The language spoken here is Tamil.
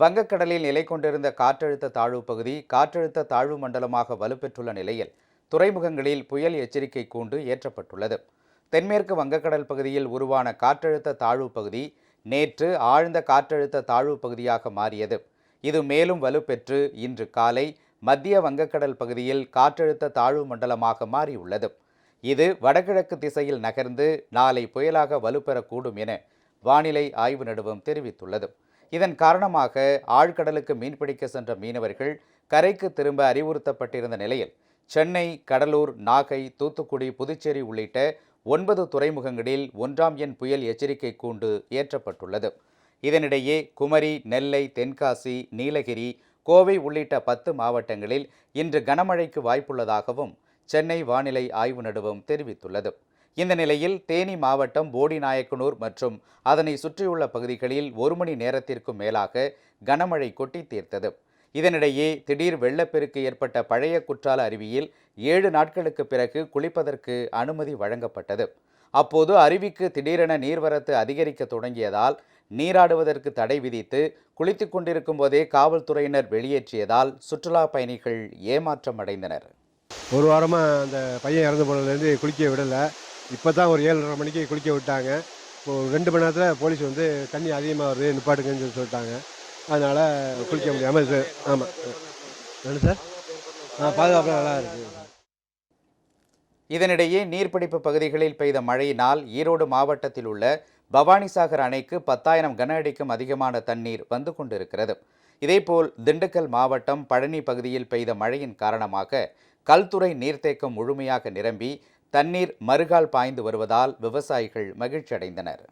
வங்கக்கடலில் நிலை கொண்டிருந்த காற்றழுத்த தாழ்வு பகுதி காற்றழுத்த தாழ்வு மண்டலமாக வலுப்பெற்றுள்ள நிலையில் துறைமுகங்களில் புயல் எச்சரிக்கை கூண்டு ஏற்றப்பட்டுள்ளது. தென்மேற்கு வங்கக்கடல் பகுதியில் உருவான காற்றழுத்த தாழ்வு பகுதி நேற்று ஆழ்ந்த காற்றழுத்த தாழ்வு பகுதியாக மாறியது. இது மேலும் வலுப்பெற்று இன்று காலை மத்திய வங்கக்கடல் பகுதியில் காற்றழுத்த தாழ்வு மண்டலமாக மாறியுள்ளது. இது வடகிழக்கு திசையில் நகர்ந்து நாளை புயலாக வலுப்பெறக்கூடும் என வானிலை ஆய்வு நடுவம் தெரிவித்துள்ளது. இதன் காரணமாக ஆழ்கடலுக்கு மீன்பிடிக்க சென்ற மீனவர்கள் கரைக்கு திரும்ப அறிவுறுத்தப்பட்டிருந்த நிலையில் சென்னை கடலூர் நாகை தூத்துக்குடி புதுச்சேரி உள்ளிட்ட ஒன்பது துறைமுகங்களில் ஒன்றாம் எண் புயல் எச்சரிக்கை கூண்டு ஏற்றப்பட்டுள்ளது. இதனிடையே குமரி நெல்லை தென்காசி நீலகிரி கோவை உள்ளிட்ட பத்து மாவட்டங்களில் இன்று கனமழைக்கு வாய்ப்புள்ளதாகவும் சென்னை வானிலை ஆய்வு நடுவம் தெரிவித்துள்ளது. இந்த நிலையில் தேனி மாவட்டம் போடிநாயக்கனூர் மற்றும் அதனை சுற்றியுள்ள பகுதிகளில் ஒரு மணி நேரத்திற்கும் மேலாக கனமழை கொட்டி தீர்த்தது. இதனிடையே திடீர் வெள்ளப்பெருக்கு ஏற்பட்ட பழைய குற்றால அருவியில் ஏழு நாட்களுக்கு பிறகு குளிப்பதற்கு அனுமதி வழங்கப்பட்டது. அப்போது அருவிக்கு திடீரென நீர்வரத்து அதிகரிக்க தொடங்கியதால் நீராடுவதற்கு தடை விதித்து குளித்துக் கொண்டிருக்கும் போதே காவல்துறையினர் வெளியேற்றியதால் சுற்றுலா பயணிகள் ஏமாற்றம் அடைந்தனர் ஒரு வாரமாக அந்த பையன் இறந்து போனதுலேருந்து குளிக்க விடலை. இப்போ தான் ஒரு ஏழரை மணிக்கு குளிக்க விட்டாங்க. இப்போ ரெண்டு மணி நேரத்தில் போலீஸ் வந்து தண்ணி அதிகமாக வருது நிப்பாட்டுங்கன்னு சொல்லி சொல்லிட்டாங்க. அதனால் குளிக்க முடியாமல் சார் ஆமாம் என்ன சார்? ஆ பாதுகாப்பு நல்லா இருக்குது இதனிடையே நீர்பிடிப்பு பகுதிகளில் பெய்த மழையினால் ஈரோடு மாவட்டத்தில் உள்ள பவானிசாகர் அணைக்கு பத்தாயிரம் கன அடிக்கும் அதிகமான தண்ணீர் வந்து கொண்டிருக்கிறது. இதேபோல் திண்டுக்கல் மாவட்டம் பழனி பகுதியில் பெய்த மழையின் காரணமாக கல்துறை நீர்த்தேக்கம் முழுமையாக நிரம்பி தண்ணீர் மறுகால் பாய்ந்து வருவதால் விவசாயிகள் மகிழ்ச்சி அடைந்தனர்